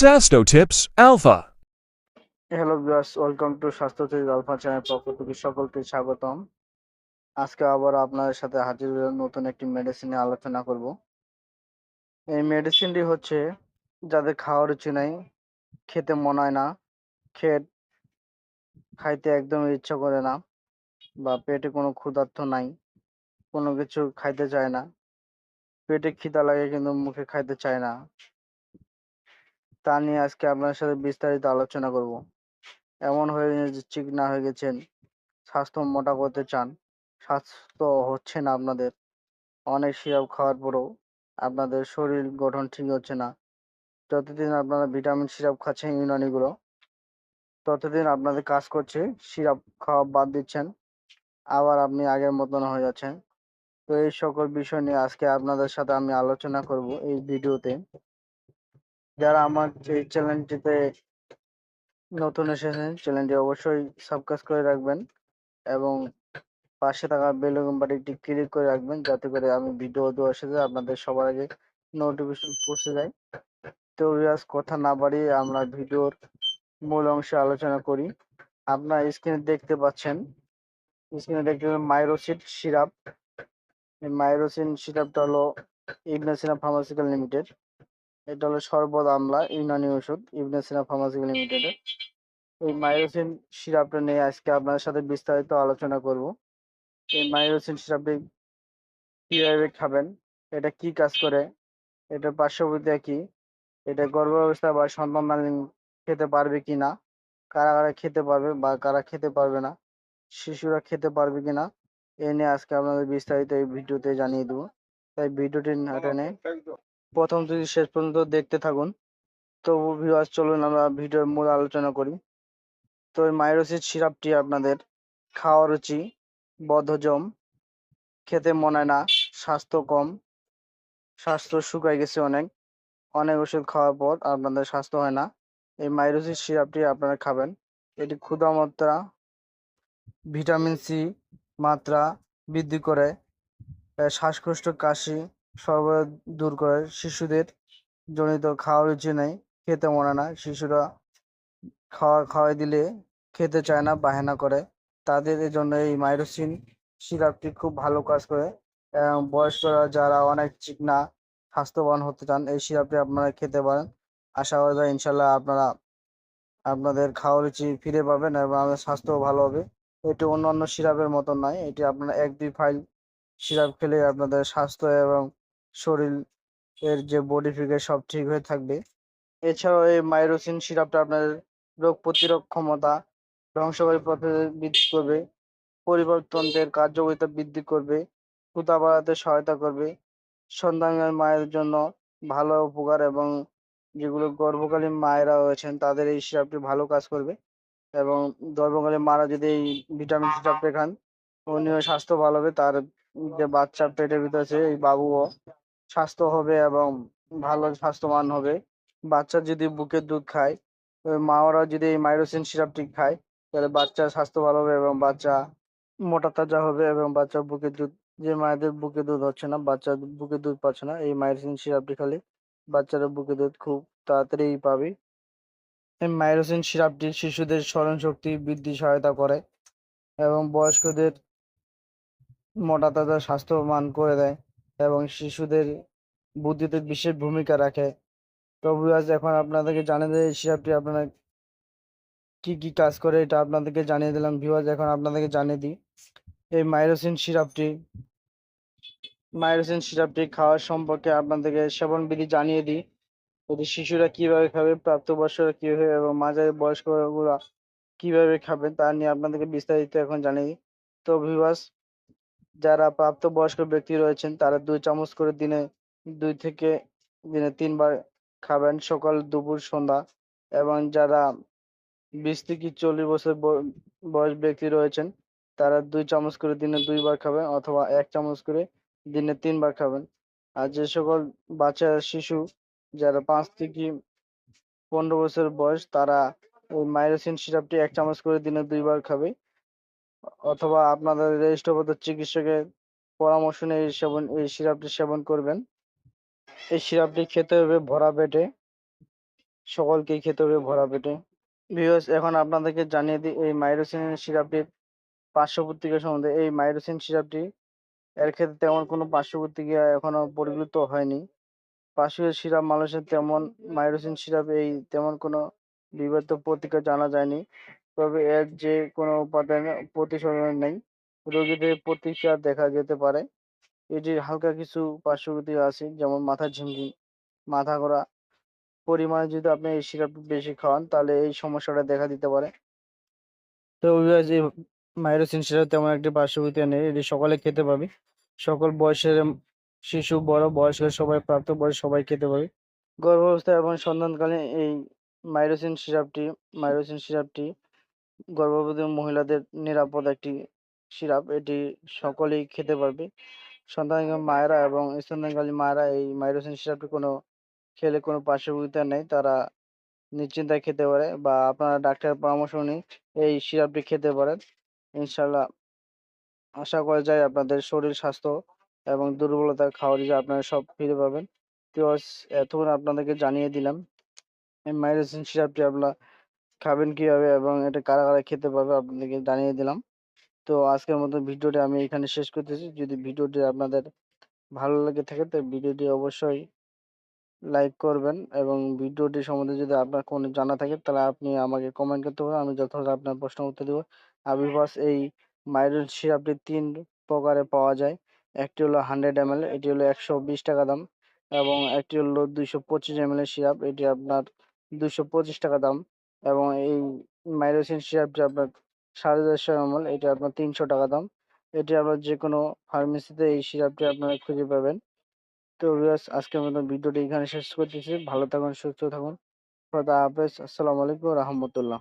Sasto Tips Alpha. Hello viewers welcome to স্বাস্থ্য TV alpha channel পক্ষ থেকে সকলকে স্বাগতম। আজকে আবার আপনাদের সাথে হাজির হলাম নতুন একটি মেডিসিন নিয়ে আলোচনা করব। এই মেডিসিনটি হচ্ছে যাদের খাওয়ার রুচি নাই, খেতে মনে হয় না খেয়ে খাইতে একদম ইচ্ছা করে না বা পেটে কোনো ক্ষুধার্ত নাই, কোনো কিছু খাইতে চায় না, পেটে খিদা লাগে কিন্তু মুখে খাইতে চায় না। তা নিয়ে আজকে আপনার সাথে বিস্তারিত আলোচনা করব। এমন হয়ে যে চিকনা হয়ে গেছেন, স্বাস্থ্য মোটা করতে চান, স্বাস্থ্য হচ্ছে না আপনাদের। অনেক সিরাপ খাওয়ার পরেও আপনাদের শরীর গঠন ঠিক হচ্ছে না। যতদিন আপনারা ভিটামিন সিরাপ খাচ্ছেন, ইউনানিগুলো, ততদিন আপনাদের কাজ করছে, সিরাপ খাওয়া বাদ দিচ্ছেন, আবার আপনি আগের মতন হয়ে যাচ্ছেন। তো এই সকল বিষয় নিয়ে আজকে আপনাদের সাথে আমি আলোচনা করব এই ভিডিওতে। যারা আমার এই চ্যানেলটিতে নতুন এসেছেন চ্যানেলটি অবশ্যই সাবস্ক্রাইব করে রাখবেন এবং পাশে থাকা বেল বাটনটি ক্লিক করে রাখবেন যাতে করে আমি ভিডিও দেওয়ার সাথে আপনাদের সবার আগে নোটিফিকেশন পৌঁছে যায়। তো আজ কথা না বাড়িয়ে আমরা ভিডিওর মূল অংশে আলোচনা করি। আপনার স্ক্রিনে দেখতে পাচ্ছেন স্ক্রিনে দেখতে পাচ্ছেন মাইরোসিড সিরাপ। মাইরোসিন সিরাপটা হলো ইগনাসিনা ফার্মাসিক্যাল লিমিটেড এটা হলো সর্বদ আমলা ইউনানি ওষুধ ইবনেসিনা ফার্মাসিক্যাল লিমিটেডের এই মাইরোসিন সিরাপটা নিয়ে আজকে আপনার সাথে বিস্তারিত আলোচনা করব। এই মাইরোসিন সিরাপটি কীভাবে খাবেন এটা কি কাজ করে এটার পার্শ্ববর্তী কি এটা গর্ভাবস্থা বা সন্তানদান খেতে পারবে কি না কারা কারা খেতে পারবে বা কারা খেতে পারবে না শিশুরা খেতে পারবে কি না এ নিয়ে আজকে আপনাদের বিস্তারিত এই ভিডিওতে জানিয়ে দেবো। তাই ভিডিওটি না টেনে প্রথম থেকে শেষ পর্যন্ত দেখতে থাকুন তো ভিউয়ার্স চলুন আমরা ভিডিওর মূল আলোচনা করি। তো এই মাইরোসিড সিরাপটি আপনাদের খাওয়া রুচি বদহজম খেতে মনে না, স্বাস্থ্য কম, স্বাস্থ্য শুকায় গেছে অনেক অনেক ওষুধ খাওয়ার পর আপনাদের স্বাস্থ্য হয় না, এই মাইরোসিড সিরাপটি আপনারা খাবেন। এটি ক্ষুধা মাত্রা, ভিটামিন সি মাত্রা বৃদ্ধি করে শ্বাসকষ্ট, কাশি সর্বদা দূর করে। শিশুদের জনিত খাওয়া রুচি নেই, খেতে মনে না। শিশুরা খাওয়া, খাওয়াই দিলে খেতে চায় না, বাহানা করে। তাদের জন্য এই মাইরোসিন সিরাপটি খুব ভালো কাজ করে এবং বয়স্করা যারা অনেক চিকনা, স্বাস্থ্যবান হতে চান, এই সিরাপটি আপনারা খেতে পারেন। আশা করা যায় ইনশাল্লাহ আপনারা আপনাদের খাওয়া রুচি ফিরে পাবেন এবং আপনাদের স্বাস্থ্যও ভালো হবে। এটি অন্যান্য সিরাপের মতো নয়, এটি আপনারা এক দুই ফাইল সিরাপ খেলে আপনাদের স্বাস্থ্য এবং শরীর এর যে বডি ফিগার সব ঠিক হয়ে থাকবে। এছাড়াও এই মাইরোসিন সিরাপটা আপনার রোগ প্রতিরোধ ক্ষমতা ধ্বংসকারী পথে বৃদ্ধি করবে, পরিবর্তনদের কার্যকারিতা বৃদ্ধি করবে, ক্ষুধা বাড়াতে সহায়তা করবে সন্তানের মায়ের জন্য ভালো উপকার এবং যেগুলো গর্ভকালীন মায়েরা রয়েছেন তাদের এই সিরাপটি ভালো কাজ করবে এবং গর্ভকালীন মারা যদি এই ভিটামিন সিরাপটা খান, উনিও স্বাস্থ্য ভালো হবে, তার যে বাচ্চা পেটের ভিতরে আছে, এই বাবুও স্বাস্থ্য হবে এবং ভালো স্বাস্থ্যবান হবে। বাচ্চা যদি বুকের দুধ খায় মাওরা যদি এই মাইরোসিন সিরাপটি খায়, তাহলে বাচ্চার স্বাস্থ্য ভালো হবে এবং বাচ্চা মোটা তাজা হবে এবং বাচ্চা বুকের দুধ, যে মায়েদের বুকে দুধ হচ্ছে না বাচ্চা বুকে দুধ পাচ্ছে না, এই মাইরোসিন সিরাপটি খেলে বাচ্চারা বুকে দুধ খুব তাড়াতাড়ি পাবে। এই মাইরোসিন সিরাপটি শিশুদের স্মরণ শক্তি বৃদ্ধি সহায়তা করে এবং বয়স্কদের মোটা তাজা স্বাস্থ্যবান করে দেয় এবং শিশুদের বুদ্ধিতে বিশেষ ভূমিকা রাখে। তো ভিউয়ার্স এখন আপনাদেরকে জানিয়ে দেয় এই সিরাপটি আপনারা কি কি কাজ করে এটা আপনাদেরকে জানিয়ে দিলাম। ভিউয়ার্স এখন আপনাদেরকে জানিয়ে দিই, এই মাইরোসিন সিরাপটি মাইরোসিন সিরাপটি খাওয়ার সম্পর্কে আপনাদেরকে সেবন বিধি জানিয়ে দিই। এটি শিশুরা কীভাবে খাবে, প্রাপ্তবয়স্করা কীভাবে এবং মাঝারি বয়স্করা কীভাবে খাবে তা নিয়ে আপনাদেরকে বিস্তারিত এখন জানিয়ে দিই। তো ভিউয়ার্স যারা প্রাপ্তবয়স্ক ব্যক্তি রয়েছেন, তারা দুই চামচ করে দিনে দুই থেকে দিনে তিনবার খাবেন সকাল, দুপুর, সন্ধ্যা এবং যারা বিশ থেকে চল্লিশ বছর বয়স ব্যক্তি রয়েছেন, তারা দুই চামচ করে দিনে দুইবার খাবেন অথবা এক চামচ করে দিনে তিনবার খাবেন। আর যে সকল বাচ্চা শিশু যারা পাঁচ থেকে পনেরো বছর বয়স, তারা ওই মাইরোসিন সিরাপটি এক চামচ করে দিনে দুইবার খাবে। অথবা আপনাদের রেজিস্ট্রিবদ্ধ চিকিৎসকের পরামর্শ নিয়ে এই সেবন, এই সিরাপটি সেবন করবেন। এই সিরাপটি খেতে হবে ভরা পেটে। সকলকেই খেতে হবে ভরা পেটে। ভিউয়ার্স এখন আপনাদেরকে জানিয়ে দিই, এই মাইরোসিন সিরাপটির পার্শ্ব সম্বন্ধে। এই মাইরোসিন সিরাপটি, এর ক্ষেত্রে তেমন কোনো পার্শ্ব প্রতিক্রিয়া এখনও হয়নি। পার্শ্ব সিরাপ মানুষের তেমন মাইরোসিন সিরাপ এই তেমন কোনো বিবাদ প্রতিক্রিয়া জানা যায়নি। তবে এর যে কোনো উপাদান প্রতিশোধন নেই। রোগীদের প্রতিক্রিয়া দেখা যেতে পারে। এটির হালকা কিছু পার্শ্ব প্রতিক্রিয়া আছে, যেমন মাথা ঝিমঝিম, মাথা ঘোরা। পরিমাণে যদি আপনি এই সিরাপ বেশি খাওয়ান তাহলে এই সমস্যাটা দেখা দিতে পারে। তো এই মাইরোসিন সিরাপ তেমন একটি পার্শ্ব প্রতিক্রিয়া নেই, এটি সকালে খেতে পারবে সকল বয়সের শিশু, বড়, বয়স্ক, সবাই প্রাপ্ত বয়স সবাই খেতে পারবে গর্ভাবস্থায় এবং সন্তানকালীন এই মাইরোসিন সিরাপটি মাইরোসিন সিরাপটি গর্ভবতী মহিলাদের নিরাপদ একটি সিরাপ, এটি সকলেই খেতে পারবে। সন্তানকালীন মায়েরা এবং স্তন্যকালীন মায়েরা এই মাইরোসিন সিরাপটি কোনো খেলে কোনো পার্শ্ব প্রতিক্রিয়া নেই, তারা নিশ্চিন্তায় খেতে পারে বা আপনারা ডাক্তারের পরামর্শ নিয়ে এই সিরাপটি খেতে পারেন। ইনশাল্লাহ আশা করা যায় আপনাদের শরীর স্বাস্থ্য এবং দুর্বলতার খাওয়ার যে আপনারা সব ফিরে পাবেন। তো এতক্ষণ আপনাদেরকে জানিয়ে দিলাম, এই মাইরোসিন সিরাপটি আপনারা খাবেন কীভাবে এবং এটা কারা কারা খেতে পারবে আপনাদেরকে জানিয়ে দিলাম। তো আজকের মতো ভিডিওটি আমি এখানে শেষ করতেছি। যদি ভিডিওটি আপনাদের ভালো লেগে থাকে তো ভিডিওটি অবশ্যই লাইক করবেন এবং ভিডিওটি সম্বন্ধে যদি আপনার কোনো জানা থাকে তাহলে আপনি আমাকে কমেন্ট করতে পারেন। আমি যথাযথ আপনার প্রশ্ন উত্তর দেবো। আবির্ভাস এই মাইরন সিরাপটি তিন প্রকারে পাওয়া যায়। একটি হলো হান্ড্রেড এম এটি হলো একশো বিশ টাকা দাম এবং একটি হলো দুইশো পঁচিশ এম সিরাপ, এটি আপনার দুশো পঁচিশ টাকা দাম। এবং এই মাইরোসিন সিরাপটি আপনার সাড়ে চারশো এম এল এটি আপনার তিনশো টাকা দাম। এটি আপনার যে কোনো ফার্মেসিতে এই সিরাপটি আপনারা খুঁজে পাবেন। তো ভিউয়ার্স আজকের মতো ভিডিওটি এখানে শেষ করতেছি। ভালো থাকুন, সুস্থ থাকুন। খোদা হাফেজ। আসসালামু আলাইকুম রহমতুল্লাহ.